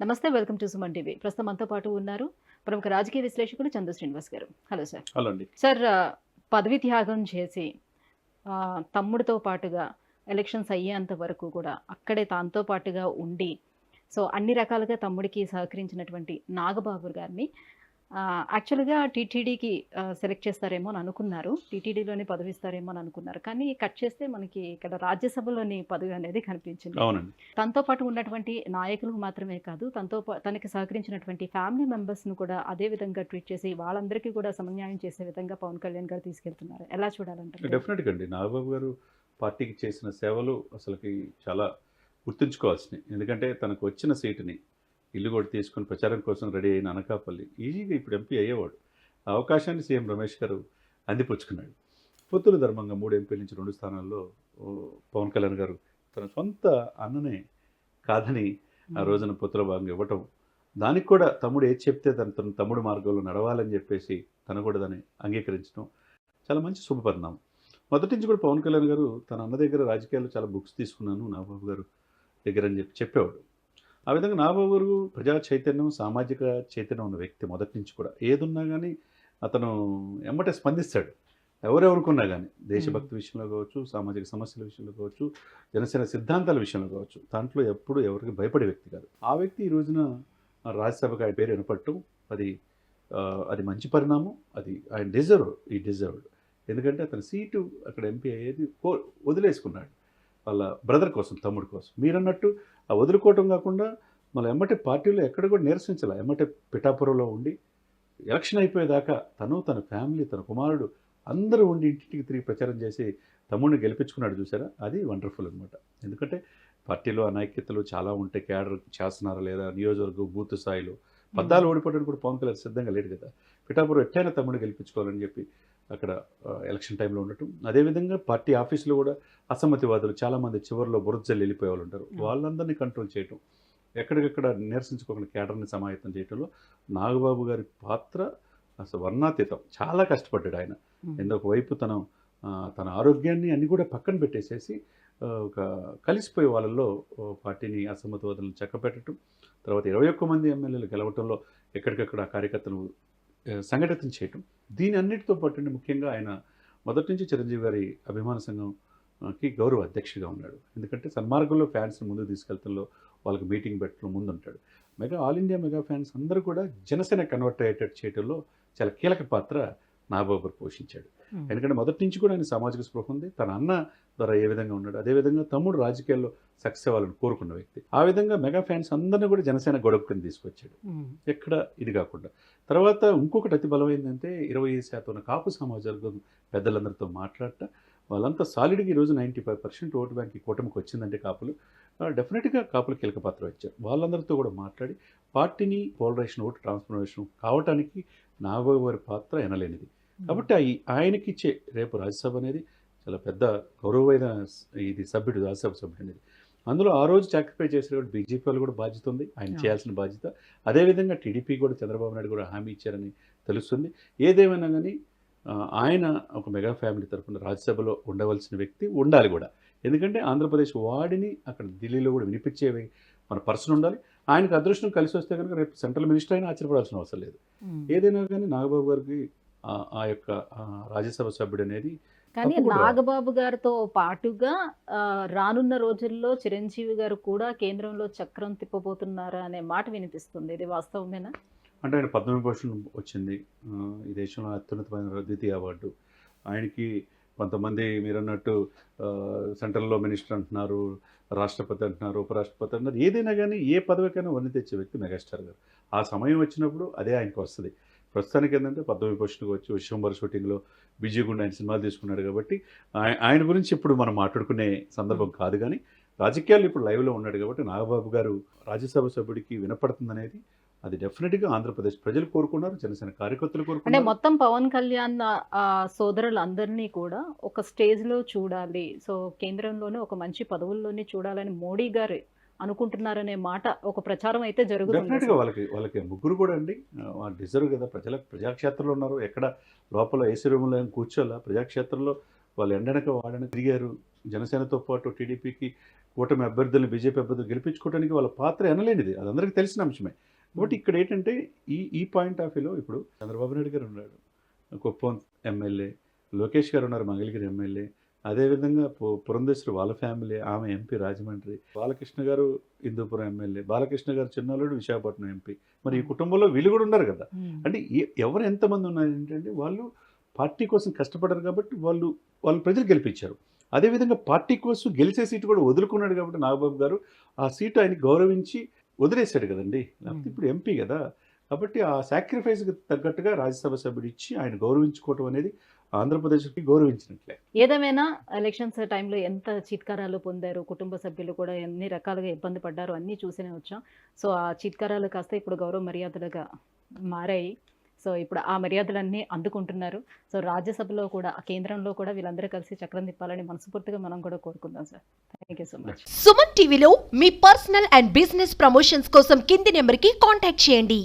నమస్తే welcome to Suman TV. ప్రస్తుతం మనతో పాటు ఉన్నారు ప్రముఖ రాజకీయ విశ్లేషకులు Chandu Srinivas garu. Hello sir. Hello అండి. సార్ పదవి త్యాగం చేసి తమ్ముడితో పాటుగా ఎలక్షన్స్ అయ్యేంత వరకు కూడా అక్కడే తాంతో పాటుగా ఉండి సో అన్ని రకాలుగా తమ్ముడికి సహకరించినటువంటి నాగబాబు గారిని యాక్చువల్గా టీటీడీకి సెలెక్ట్ చేస్తారేమో అని అనుకున్నారు. టీటీడీలోని పదవి ఇస్తారేమో అని అనుకున్నారు. కానీ కట్ చేస్తే మనకి ఇక్కడ రాజ్యసభలోని పదవి అనేది కనిపించింది. అవునండి. తనతో పాటు ఉన్నటువంటి నాయకులు మాత్రమే కాదు తనతో తనకి సహకరించినటువంటి ఫ్యామిలీ మెంబర్స్ను కూడా అదే విధంగా ట్రీట్ చేసి వాళ్ళందరికీ కూడా సమన్యాయం చేసే విధంగా పవన్ కళ్యాణ్ గారు తీసుకెళ్తున్నారు. ఎలా చూడాలంటారు? డెఫినెట్గా అండి నాగబాబు గారు పార్టీకి చేసిన సేవలు అసలుకి చాలా గుర్తుంచుకోవాల్సినవి. ఎందుకంటే తనకు వచ్చిన సీటుని ఇల్లు కూడా తీసుకుని ప్రచారం కోసం రెడీ అయిన అనకాపల్లి. ఈజీగా ఇప్పుడు ఎంపీ అయ్యేవాడు. ఆ అవకాశాన్ని సీఎం రమేష్ గారు అందిపుచ్చుకున్నాడు. పొత్తుల ధర్మంగా మూడు ఎంపీ నుంచి రెండు స్థానాల్లో పవన్ కళ్యాణ్ గారు తన సొంత అన్ననే కాదని ఆ రోజున పొత్తుల భాగంగా ఇవ్వటం. దానికి కూడా తమ్ముడు ఏది చెప్తే తన తన తమ్ముడు మార్గంలో నడవాలని చెప్పేసి తను కూడా దాన్ని అంగీకరించడం చాలా మంచి శుభపరిణామం మొదటి నుంచి కూడా పవన్ కళ్యాణ్ గారు తన అన్న దగ్గర రాజకీయాల్లో చాలా బుక్స్ తీసుకున్నాను నాబాబు గారు దగ్గర అని చెప్పి చెప్పేవాడు. ఆ విధంగా నాబాబు ప్రజా చైతన్యం సామాజిక చైతన్యం ఉన్న వ్యక్తి మొదటి నుంచి కూడా. ఏదున్నా కానీ అతను ఎమ్మటే స్పందిస్తాడు. ఎవరెవరుకున్నా కానీ దేశభక్తి విషయంలో కావచ్చు సామాజిక సమస్యల విషయంలో కావచ్చు జనసేన సిద్ధాంతాల విషయంలో కావచ్చు. దాంట్లో ఎప్పుడు ఎవరికి భయపడే వ్యక్తి కాదు. ఆ వ్యక్తి ఈ రోజున రాజ్యసభకు ఆయన పేరు వినపడటం అది అది మంచి పరిణామం అది ఆయన డిజర్వ్ ఈ డిజర్వ్డ్. ఎందుకంటే అతని సీటు అక్కడ ఎంపీ అయ్యేది కో వదిలేసుకున్నాడు. వాళ్ళ బ్రదర్ కోసం తమ్ముడు కోసం. మీరన్నట్టు ఆ వదులుకోవటం కాకుండా మళ్ళీ ఎమ్మటే పార్టీలో ఎక్కడ కూడా నిరసించాల. ఎమ్మటే పిఠాపురంలో ఉండి ఎలక్షన్ అయిపోయేదాకా తను తన ఫ్యామిలీ తన కుమారుడు అందరూ ఉండి ఇంటింటికి తిరిగి ప్రచారం చేసి తమ్ముడిని గెలిపించుకున్నాడు చూసారా? అది వండర్ఫుల్ అనమాట ఎందుకంటే పార్టీలో అనైక్యతలు చాలా ఉంటాయి. క్యాడర్ చేస్తున్నారా లేదా? నియోజకవర్గ బూత్ స్థాయిలో పద్దాలు ఓడిపోవడానికి కూడా పవన్ కళ్యాణ్ సిద్ధంగా లేడు కదా. పిఠాపురం ఎట్టైనా తమ్ముడు గెలిపించుకోవాలని చెప్పి అక్కడ ఎలక్షన్ టైంలో ఉండటం. అదేవిధంగా పార్టీ ఆఫీసులో కూడా అసమ్మతివాదులు చాలామంది చివరిలో బురదజల్లి వెళ్ళిపోయే వాళ్ళు ఉంటారు. వాళ్ళందరినీ కంట్రోల్ చేయటం ఎక్కడికక్కడ నిరసించుకోకుండా కేడర్ని సమాయత్తం చేయటంలో నాగబాబు గారి పాత్ర అసలు వర్ణాతీతం. చాలా కష్టపడ్డాడు ఆయన. ఎందుకు వైపు తన తన ఆరోగ్యాన్ని అన్ని కూడా పక్కన పెట్టేసేసి ఒక కలిసిపోయే వాళ్ళల్లో పార్టీని అసమ్మతివాదులను చక్కబెట్టడం తర్వాత ఇరవై ఒక్క మంది ఎమ్మెల్యేలు గెలవటంలో ఎక్కడికక్కడ కార్యకర్తలు సంఘటితం చేయటం. దీని అన్నిటితో పాటు ముఖ్యంగా ఆయన మొదటి నుంచి చిరంజీవి గారి అభిమాన సంఘంకి గౌరవ అధ్యక్షుడిగా ఉన్నాడు. ఎందుకంటే సన్మార్గంలో ఫ్యాన్స్ని ముందు తీసుకెళ్తంలో వాళ్ళకి మీటింగ్ పెట్టడం ముందు ఉంటాడు mega all India mega fans అందరూ కూడా జనసేన కన్వర్ట్ అయ్యేటట్టు చేయడంలో చాలా కీలక పాత్ర నాగబాబు గారు పోషించాడు. ఎందుకంటే మొదటి నుంచి కూడా ఆయన సామాజిక స్పృహ ఉంది. తన అన్న ద్వారా ఏ విధంగా ఉన్నాడు అదేవిధంగా తమ్ముడు రాజకీయాల్లో సక్సెస్ అవ్వాలని కోరుకున్న వ్యక్తి. ఆ విధంగా మెగా ఫ్యాన్స్ అందరినీ కూడా జనసేన గొడవకుని తీసుకొచ్చాడు. ఎక్కడ ఇది కాకుండా. తర్వాత ఇంకొకటి అతి బలమైందంటే ఇరవై ఐదు శాతం ఉన్న కాపు సమాజం పెద్దలందరితో మాట్లాడట. వాళ్ళంతా సాలిడ్గా ఈరోజు ninety five percent vote bank కూటమికి వచ్చిందంటే కాపులు. డెఫినెట్గా కాపులు కీలక పాత్ర వచ్చారు వాళ్ళందరితో కూడా మాట్లాడి పార్టీని పోలరైజేషన్ ఓటు ట్రాన్స్ఫర్మేషన్ కావటానికి నాగబాబు గారి పాత్ర ఎనలేనిది. కాబట్టి ఆయి- ఆయనకి ఇచ్చే రేపు రాజ్యసభ అనేది చాలా పెద్ద గౌరవమైన ఇది సభ్యుడు రాజ్యసభ సభ్యుడు అనేది. అందులో ఆ రోజు సాక్రిఫై చేసిన బీజేపీ వాళ్ళు కూడా బాధ్యత ఉంది. ఆయన. చేయాల్సిన బాధ్యత. అదేవిధంగా టీడీపీ కూడా చంద్రబాబు నాయుడు కూడా హామీ ఇచ్చారని తెలుస్తుంది. ఏదేమైనా కానీ ఆయన ఒక మెగా ఫ్యామిలీ తరఫున రాజ్యసభలో ఉండవలసిన వ్యక్తి ఉండాలి కూడా. ఎందుకంటే ఆంధ్రప్రదేశ్ వాడిని అక్కడ ఢిల్లీలో కూడా వినిపించే మన పర్సన్ ఉండాలి. ఆయనకు అదృష్టం కలిసి వస్తే కనుక రేపు సెంట్రల్ మినిస్టర్ అయినా ఆశ్చర్యపడాల్సిన అవసరం లేదు. ఏదైనా కానీ నాగబాబు గారికి ఆ- యొక్క రాజ్యసభ సభ్యుడు అనేది కానీ. నాగబాబు గారితో పాటుగా రానున్న రోజుల్లో చిరంజీవి గారు కూడా కేంద్రంలో చక్రం తిప్పబోతున్నారా అనే మాట వినిపిస్తుంది. ఇది వాస్తవమేనా? అంటే ఆయన పద్మవిభూషణ్ వచ్చింది. ఈ దేశంలో అత్యున్నతమైన ద్వితీయ అవార్డు. ఆయనకి కొంతమంది మీరు అన్నట్టు సెంట్రల్లో మినిస్టర్ అంటున్నారు రాష్ట్రపతి అంటున్నారు ఉపరాష్ట్రపతి అంటున్నారు ఏదైనా కానీ ఏ పదవికైనా వన్ని తెచ్చే వ్యక్తి మెగాస్టార్ గారు. ఆ సమయం వచ్చినప్పుడు అదే ఆయనకు వస్తుంది. ప్రస్తుతానికి ఏంటంటే పద్మవిభూషణ్కి వచ్చి విశ్వంబర షూటింగ్లో బిజీగుండా ఆయన సినిమాలు తీసుకున్నాడు కాబట్టి ఆయ- ఆయన గురించి ఇప్పుడు మనం మాట్లాడుకునే సందర్భం కాదు కానీ రాజకీయాలు ఇప్పుడు లైవ్లో ఉన్నాడు కాబట్టి నాగబాబు గారు రాజ్యసభ సభ్యుడికి వినపడుతుందనేది అది డెఫినెట్గా ఆంధ్రప్రదేశ్ ప్రజలు కోరుకున్నారు జనసేన కార్యకర్తలు అంటే కోరుకున్నారు. మొత్తం పవన్ కళ్యాణ్ సోదరులందరినీ కూడా ఒక స్టేజ్లో చూడాలి. సో కేంద్రంలోనే ఒక మంచి పదవుల్లోనే చూడాలని మోడీ గారు అనుకుంటున్నారనే మాట ఒక ప్రచారం అయితే జరుగుతుంది. వాళ్ళకి వాళ్ళకి ముగ్గురు కూడా అండి. డిజర్వ్ కదా ప్రజల ప్రజాక్షేత్రంలో ఉన్నారు. ఎక్కడ లోపల ఏసీ రూమ్లో ఏం కూర్చోాలా? ప్రజాక్షేత్రంలో వాళ్ళు ఎండనక వాడనక తిరిగారు. జనసేనతో పాటు టీడీపీకి కూటమి అభ్యర్థులను బీజేపీ అభ్యర్థులు గెలిపించుకోవడానికి వాళ్ళ పాత్ర ఎనలేనిది. అది అందరికీ తెలిసిన అంశమే. కాబట్టి ఇక్కడ ఏంటంటే ఈ ఈ పాయింట్ ఆఫ్ వ్యూలో ఇప్పుడు చంద్రబాబు నాయుడు గారు ఉన్నాడు కుప్పం ఎమ్మెల్యే లోకేష్ గారు ఉన్నారు మంగళగిరి ఎమ్మెల్యే అదేవిధంగా పురంధేశ్వరి వాళ్ళ ఫ్యామిలీ ఆమె ఎంపీ రాజమండ్రి బాలకృష్ణ గారు హిందూపురం ఎమ్మెల్యే బాలకృష్ణ గారు చిన్నోళ్ళుడు విశాఖపట్నం ఎంపీ మరి ఈ కుటుంబంలో వీళ్ళు కూడా ఉన్నారు కదా. అంటే ఏ- ఎవరు ఎంతమంది ఉన్నారు ఏంటంటే వాళ్ళు పార్టీ కోసం కష్టపడరు కాబట్టి వాళ్ళు వాళ్ళు ప్రజలు గెలిపించారు. అదేవిధంగా పార్టీ కోసం గెలిచే సీటు కూడా వదులుకున్నాడు కాబట్టి నాగబాబు గారు ఆ సీటు ఆయన గౌరవించి వదిలేశాడు కదండి. లేకపోతే ఇప్పుడు ఎంపీ కదా. కాబట్టి ఆ సాక్రిఫైస్కి తగ్గట్టుగా రాజ్యసభ సభ్యుడు ఇచ్చి ఆయన గౌరవించుకోవటం అనేది ఆంధ్రప్రదేశ్కి గౌరవించినట్లే. ఏదేమైనా ఎలక్షన్స్ టైంలో ఎంత చిత్కారాలు పొందారు? కుటుంబ సభ్యులు కూడా ఎన్ని రకాలుగా ఇబ్బంది పడ్డారు? అన్నీ చూసినే వచ్చాం. సో ఆ చిత్కారాలు కాస్త ఇప్పుడు గౌరవ మర్యాదలుగా మారాయి. సో ఇప్పుడు ఆ మర్యాదలన్నీ అందుకుంటున్నారు. సో రాజ్యసభలో కూడా కేంద్రంలో కూడా వీళ్ళందరూ కలిసి చక్రం తిప్పాలని మనస్ఫూర్తిగా మనం కూడా కోరుకుందాం sir. Thank you so much Suman టీవీలో మీ పర్సనల్ అండ్ బిజినెస్ ప్రమోషన్స్ కోసం కింది నెంబర్కి కాంటాక్ట్ చేయండి.